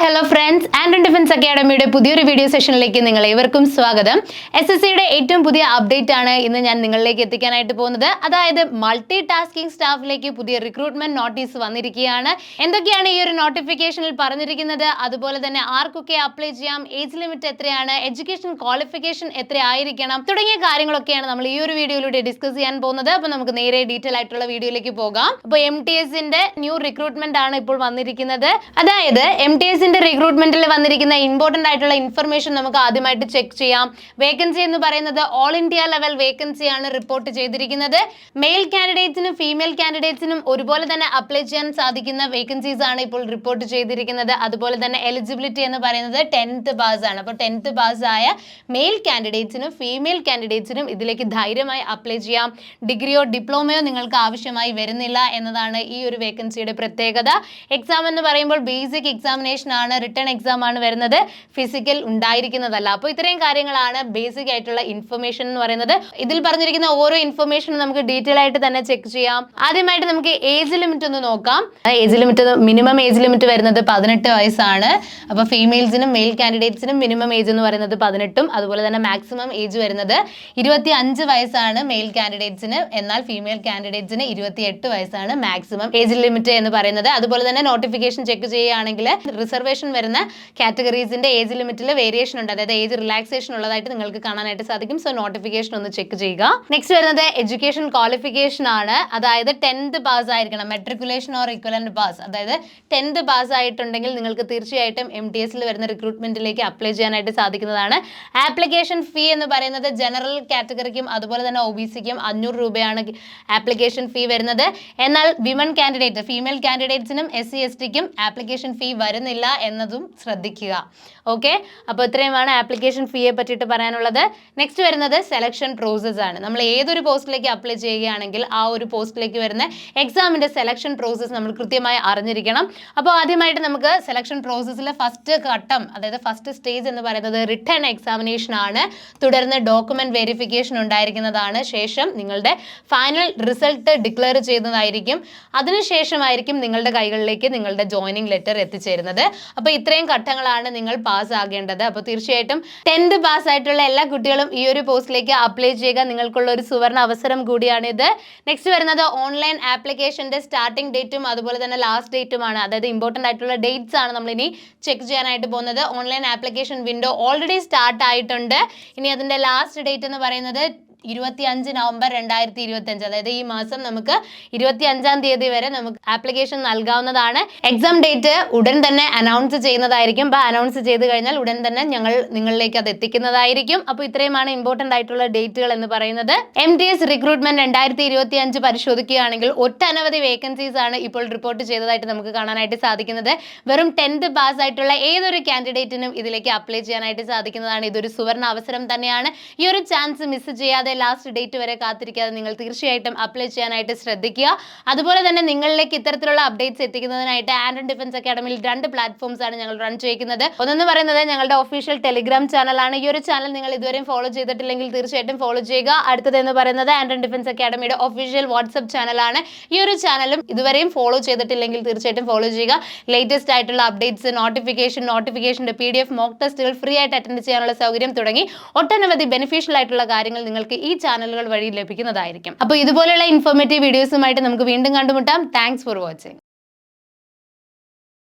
Hello friends. Friends and defence അക്കാഡമിയുടെ പുതിയൊരു video സെഷനിലേക്ക് നിങ്ങൾ ഏവർക്കും സ്വാഗതം. എസ് എസ് സിയുടെ ഏറ്റവും പുതിയ അപ്ഡേറ്റ് ആണ് ഇന്ന് ഞാൻ നിങ്ങളിലേക്ക് എത്തിക്കാനായിട്ട് പോകുന്നത്. അതായത് മൾട്ടി ടാസ്കിംഗ് സ്റ്റാഫിലേക്ക് പുതിയ റിക്രൂട്ട്മെന്റ് നോട്ടീസ് വന്നിരിക്കുകയാണ്. എന്തൊക്കെയാണ് ഈ ഒരു നോട്ടിഫിക്കേഷനിൽ പറഞ്ഞിരിക്കുന്നത്? അതുപോലെ തന്നെ ആർക്കൊക്കെ അപ്ലൈ ചെയ്യാം? ഏജ് ലിമിറ്റ് എത്രയാണ്? എഡ്യൂക്കേഷൻ ക്വാളിഫിക്കേഷൻ എത്ര ആയിരിക്കണം തുടങ്ങിയ കാര്യങ്ങളൊക്കെയാണ് നമ്മൾ ഈ ഒരു വീഡിയോയിലൂടെ ഡിസ്കസ് ചെയ്യാൻ പോകുന്നത്. അപ്പോൾ നമുക്ക് നേരെ ഡീറ്റെയിൽ ആയിട്ടുള്ള വീഡിയോയിലേക്ക് പോകാം. അപ്പോൾ എം ടി എസിന്റെ ന്യൂ റിക്രൂട്ട്മെന്റ് ആണ് ഇപ്പോൾ വന്നിരിക്കുന്നത്. അതായത് എം ടി എസിന്റെ റിക്രൂട്ട്മെന്റിൽ വന്നിരിക്കുന്ന ഇമ്പോർട്ടന്റ് ആയിട്ടുള്ള ഇൻഫർമേഷൻ നമുക്ക് ആദ്യമായിട്ട് ചെക്ക് ചെയ്യാം. വേക്കൻസി എന്ന് പറയുന്നത് ഓൾ ഇന്ത്യ ലെവൽ വേക്കൻസി ആണ് റിപ്പോർട്ട് ചെയ്തിരിക്കുന്നത്. മെയിൽ കാൻഡിഡേറ്റ്സിനും ഫീമെയിൽ കാൻഡിഡേറ്റ്സിനും ഒരുപോലെ തന്നെ അപ്ലൈ ചെയ്യാൻ സാധിക്കുന്ന വേക്കൻസീസ് ആണ് ഇപ്പോൾ റിപ്പോർട്ട് ചെയ്തിരിക്കുന്നത്. അതുപോലെ തന്നെ എലിജിബിലിറ്റി എന്ന് പറയുന്നത് ടെൻത്ത് പാസ് ആണ്. അപ്പോൾ ടെൻത്ത് പാസ് ആയ മെയിൽ കാൻഡിഡേറ്റ്സിനും ഫീമെയിൽ കാൻഡിഡേറ്റ്സിനും ഇതിലേക്ക് ധൈര്യമായി അപ്ലൈ ചെയ്യാം. ഡിഗ്രിയോ ഡിപ്ലോമയോ നിങ്ങൾക്ക് ആവശ്യമായി വരുന്നില്ല എന്നതാണ് ഈ ഒരു വേക്കൻസിയുടെ പ്രത്യേകത. എക്സാം എന്ന് പറയുമ്പോൾ ബേസിക് എക്സാമിനേഷൻ ആണ്. റിട്ടേൺ എക്സാം ആണ് വരുന്നത്. ഫിസിക്കൽ ഉണ്ടായിരിക്കുന്നതല്ല. അപ്പോൾ ഇത്രയും കാര്യങ്ങളാണ് ബേസിക് ആയിട്ടുള്ള ഇൻഫർമേഷൻ എന്ന് പറയുന്നത്. ഇതിൽ പറഞ്ഞിരിക്കുന്ന ഓരോ ഇൻഫർമേഷനും നമുക്ക് ഡീറ്റെയിൽ ആയിട്ട് തന്നെ ചെക്ക് ചെയ്യാം. ആദ്യമായിട്ട് നമുക്ക് ഏജ് ലിമിറ്റ് ഒന്ന് നോക്കാം. Age limit minimum age limit വരുന്നത് പതിനെട്ട് വയസ്സാണ്. അപ്പോൾ ഫീമെയിൽസിനും മെയിൽ കാൻഡിഡേറ്റ്സിനും മിനിമം ഏജ് എന്ന് പറയുന്നത് പതിനെട്ടും അതുപോലെ തന്നെ മാക്സിമം ഏജ് വരുന്നത് ഇരുപത്തി അഞ്ച് വയസ്സാണ് മെയിൽ കാൻഡിഡേറ്റ്സിന് എന്നാൽ ഫീമെയിൽ കാൻഡിഡേറ്റ്സിന് ഇരുപത്തി എട്ട് വയസ്സാണ് മാക്സിമം ഏജ് ലിമിറ്റ് എന്ന് പറയുന്നത്. അതുപോലെ തന്നെ നോട്ടിഫിക്കേഷൻ ചെക്ക് ചെയ്യുകയാണെങ്കിൽ റിസർവേഷൻ വരുന്ന കാറ്റഗറീസിന്റെ ഏജ് ലിമിറ്റിൽ വേരിയേഷൻ ഉണ്ട്. അതായത് ഏജ് റിലാക്സേഷൻ ഉള്ളതായിട്ട് നിങ്ങൾക്ക് കാണാനായിട്ട് സാധിക്കും. സോ നോട്ടിഫിക്കേഷൻ ഒന്ന് ചെക്ക് ചെയ്യുക. നെക്സ്റ്റ് വരുന്നത് എഡ്യൂക്കേഷൻ ക്വാളിഫിക്കേഷൻ ആണ്. അതായത് ടെൻത്ത് പാസ് ആയിരിക്കണം. മെട്രിക്കുലേഷൻ ഓർ ഇക്വലന്റ് പാസ് അതായത് ടെൻത്ത് പാസ് ആയിട്ടുണ്ടെങ്കിൽ നിങ്ങൾക്ക് തീർച്ചയായിട്ടും എം ടി എസിൽ വരുന്ന റിക്രൂട്ട്മെന്റിലേക്ക് അപ്ലൈ ചെയ്യാനായിട്ട് സാധിക്കുന്നതാണ്. ആപ്ലിക്കേഷൻ ഫീ എന്ന് പറയുന്നത് ജനറൽ കാറ്റഗറിക്കും അതുപോലെ തന്നെ ഒ ബി സിക്കും അഞ്ഞൂറ് രൂപയാണ് ആപ്ലിക്കേഷൻ ഫീ വരുന്നത്. എന്നാൽ വിമൻ കാൻഡിഡേറ്റ് ഫീമെയിൽ കാൻഡിഡേറ്റ്സിനും എസ് സി എസ് ടിക്കും ആപ്ലിക്കേഷൻ ഫീ വരുന്നില്ല എന്നതും ശ്രദ്ധിക്കുക. ഓക്കെ അപ്പോൾ ഇത്രയുമാണ് ആപ്ലിക്കേഷൻ ഫീയെ പറ്റിയിട്ട് പറയാനുള്ളത്. നെക്സ്റ്റ് വരുന്നത് സെലക്ഷൻ പ്രോസസ്സ് ആണ്. നമ്മൾ ഏതൊരു പോസ്റ്റിലേക്ക് അപ്ലൈ ചെയ്യുകയാണെങ്കിൽ ആ ഒരു പോസ്റ്റിലേക്ക് വരുന്ന എക്സാമിന്റെ സെലക്ഷൻ പ്രോസസ്സ് നമ്മൾ കൃത്യമായി അറിഞ്ഞിരിക്കണം. അപ്പോൾ ആദ്യമായിട്ട് നമുക്ക് സെലക്ഷൻ പ്രോസസ്സിലെ ഫസ്റ്റ് ഘട്ടം അതായത് ഫസ്റ്റ് സ്റ്റേജ് എന്ന് പറയുന്നത് റിട്ടേൺ എക്സാമിനേഷൻ ആണ്. തുടർന്ന് ഡോക്യുമെന്റ് വെരിഫിക്കേഷൻ ഉണ്ടായിരിക്കുന്നതാണ് ശേഷം നിങ്ങളുടെ ഫൈനൽ റിസൾട്ട് ഡിക്ലെയർ ചെയ്യുന്നതായിരിക്കും. അതിനുശേഷമായിരിക്കും നിങ്ങളുടെ കൈകളിലേക്ക് നിങ്ങളുടെ ജോയിനിങ് ലെറ്റർ എത്തിച്ചേരുന്നത്. അപ്പോൾ ഇത്രയും ഘട്ടങ്ങളാണ് നിങ്ങൾ പാസ് ആകേണ്ടത്. അപ്പോൾ തീർച്ചയായിട്ടും ടെൻത്ത് പാസ് ആയിട്ടുള്ള എല്ലാ കുട്ടികളും ഈ ഒരു പോസ്റ്റിലേക്ക് അപ്ലൈ ചെയ്യുക. നിങ്ങൾക്കുള്ള ഒരു സുവർണ അവസരം കൂടിയാണിത്. നെക്സ്റ്റ് വരുന്നത് ഓൺലൈൻ ആപ്ലിക്കേഷന്റെ സ്റ്റാർട്ടിംഗ് ഡേറ്റും അതുപോലെ തന്നെ ലാസ്റ്റ് ഡേറ്റുമാണ് അതായത് ഇമ്പോർട്ടന്റ് ആയിട്ടുള്ള ഡേറ്റ്സ് ആണ് നമ്മളിനി ചെക്ക് ചെയ്യാനായിട്ട് പോകുന്നത്. Online application window already start ആയിട്ടുണ്ട്. ഇനി അതിന്റെ ലാസ്റ്റ് ഡേറ്റ് എന്ന് പറയുന്നത് ഇരുപത്തി അഞ്ച് നവംബർ രണ്ടായിരത്തി ഇരുപത്തി അഞ്ച് അതായത് ഈ മാസം നമുക്ക് ഇരുപത്തി അഞ്ചാം തീയതി വരെ നമുക്ക് ആപ്ലിക്കേഷൻ നൽകാവുന്നതാണ്. എക്സാം ഡേറ്റ് ഉടൻ തന്നെ അനൗൺസ് ചെയ്യുന്നതായിരിക്കും. അപ്പോൾ അനൗൺസ് ചെയ്ത് കഴിഞ്ഞാൽ ഉടൻ തന്നെ ഞങ്ങൾ നിങ്ങളിലേക്ക് അത് എത്തിക്കുന്നതായിരിക്കും. അപ്പോൾ ഇത്രയുമാണ് ഇമ്പോർട്ടന്റ് ആയിട്ടുള്ള ഡേറ്റുകൾ എന്ന് പറയുന്നത്. എം ടി എസ് റിക്രൂട്ട്മെന്റ് രണ്ടായിരത്തി ഇരുപത്തി അഞ്ച് പരിശോധിക്കുകയാണെങ്കിൽ ഒട്ടനവധി വേക്കൻസീസ് ആണ് ഇപ്പോൾ റിപ്പോർട്ട് ചെയ്തതായിട്ട് നമുക്ക് കാണാനായിട്ട് സാധിക്കുന്നത്. വെറും ടെൻത്ത് പാസ് ആയിട്ടുള്ള ഏതൊരു കാൻഡിഡേറ്റിനും ഇതിലേക്ക് അപ്ലൈ ചെയ്യാനായിട്ട് സാധിക്കുന്നതാണ്. ഇതൊരു സുവർണ അവസരം തന്നെയാണ്. ഈ ഒരു ചാൻസ് മിസ് ചെയ്യാതെ ലാസ്റ്റ് ഡേറ്റ് വരെ കാത്തിരിക്കാതെ നിങ്ങൾ തീർച്ചയായിട്ടും അപ്ലൈ ചെയ്യാനായിട്ട് ശ്രദ്ധിക്കുക. അതുപോലെ തന്നെ നിങ്ങളിലേക്ക് ഇത്തരത്തിലുള്ള അപ്ഡേറ്റ്സ് എത്തിക്കുന്നതിനായിട്ട് ആൻഡ് ഡിഫൻസ് അക്കാഡമിയിൽ രണ്ട് പ്ലാറ്റ്ഫോംസ് ആണ് ഞങ്ങൾ റൺ ചെയ്യുന്നത് ഒന്നെന്ന് പറയുന്നത് ഞങ്ങളുടെ ഒഫീഷ്യൽ ടെലിഗ്രാം ചാനലാണ് ഈ ഒരു ചാനൽ നിങ്ങൾ ഇതുവരെയും ഫോളോ ചെയ്തിട്ടില്ലെങ്കിൽ തീർച്ചയായിട്ടും ഫോളോ ചെയ്യുക. അടുത്തത് എന്ന് പറയുന്നത് ആൻഡ് ഡിഫൻസ് അക്കാഡമിയുടെ ഒഫീഷ്യൽ വാട്സ്ആപ്പ് ചാനലാണ് ഈ ഒരു ചാനലും ഇതുവരെയും ഫോളോ ചെയ്തിട്ടില്ലെങ്കിൽ തീർച്ചയായിട്ടും ഫോളോ ചെയ്യുക. ലേറ്റസ്റ്റ് ആയിട്ടുള്ള അപ്ഡേറ്റ്സ് നോട്ടിഫിക്കേഷൻ നോട്ടിഫിക്കേഷന്റെ പി ഡി എഫ് മോക്ക് ടെസ്റ്റുകൾ ഫ്രീ ആയിട്ട് അറ്റൻഡ് ചെയ്യാനുള്ള സൗകര്യം തുടങ്ങി. ഒട്ടനവധി ബെനിഫിഷ്യൽ ആയിട്ടുള്ള കാര്യങ്ങൾ നിങ്ങൾക്ക് ഈ ചാനലുകൾ വഴി ലഭിക്കുന്നതായിരിക്കും. അപ്പോൾ ഇതുപോലെയുള്ള ഇൻഫോർമേറ്റീവ് വീഡിയോസുമായിട്ട് നമുക്ക് വീണ്ടും കണ്ടുമുട്ടാം. Thanks for watching